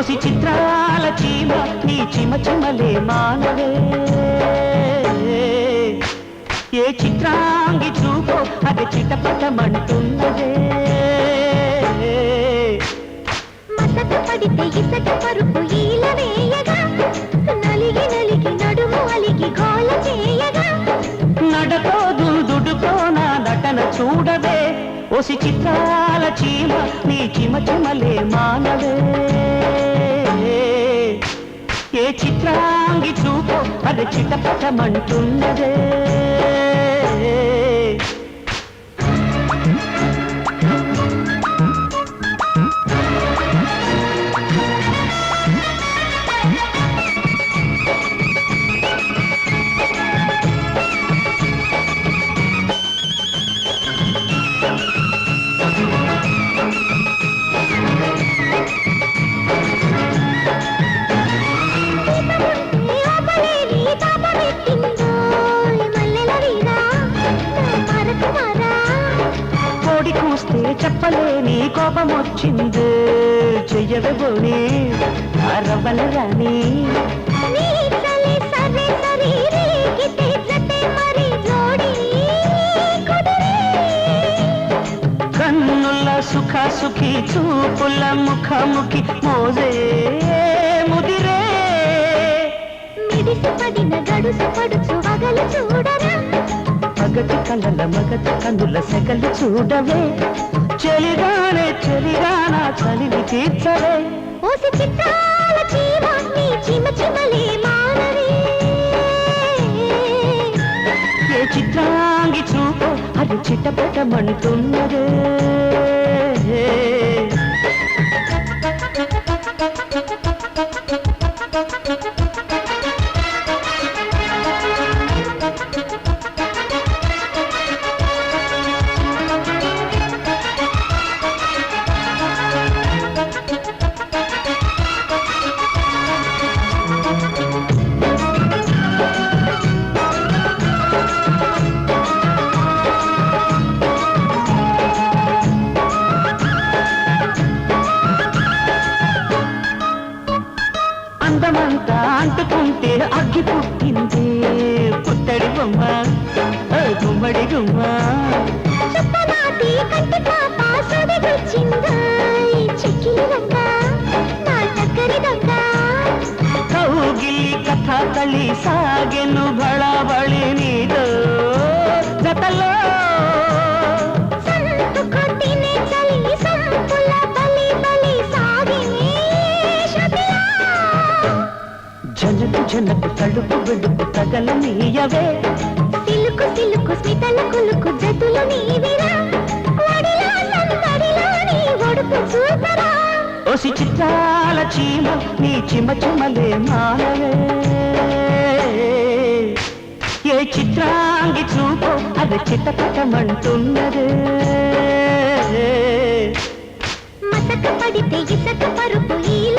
OC చిత్రాల చీమ నీ చిమ చిమలే మానవే. ఏ చిత్రాంగి చూపో అది చిటపటమంటున్నదే. మసక పడితే ఇసక పరుపు ఈల వేయగా నలిగి నలిగి నడుము అలిగి గోల చేయగా. నడతో దుడుకో నా నటన చూడవే. ఓసి చిత్రాల చీమ నీ చిమ చిమలే మానవే. ఏ చిత్రాంగి చూపో అది చిటపటమంటున్నదే కూస్తే చెప్పలేని కోపం వచ్చింది చెయ్యవని అరవల రాణి. కన్నుల సుఖ సుఖి చూపుల ముఖముఖి మోజే ముదిరే. మిడిసి పడిన గడుసు పడుచు వగలు చూడరా పగటి కళ్ళల మగటి కన్నుల సెగలు చూడవే. చెలిగానే చెలిగాన చలిని తీర్చవే. ఓసి చిత్తాల చీమ నీ చిమ చిమలే మానవే. ఏ చిత్రాంగి చూపు అది చిట్టపటమంటున్నదే అందమంతా అంటుకుంటే అగ్గి పుట్టింది. పుత్తడి బొమ్మ గుమ్మడి గుమ్మ. చుట్టనాటి కంటి పాప సొదిగొచ్చిందా చెక్కిలి జనకు జనకు తడుపు వెడుపు తగలనీయవే సిలుకు సిలుకు స్మితల కులుకు జతులు నీవిరా. ఓసి చిత్రాల చీమ నీ చిమ చిమలే మానవే. ఏ చిత్రాంగి చూపు అది చిట్టపటమంటున్నదే మసక పడితే ఇసక పరుపు ఈల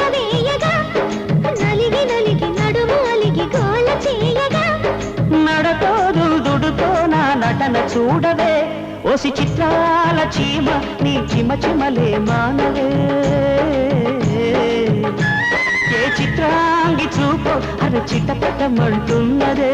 చూడవే. ఓసి చిత్రాల చీమ నీ చిమ చిమలే మానవే. ఏ చిత్రాంగి చూపు అది చిట్టపటమంటున్నదే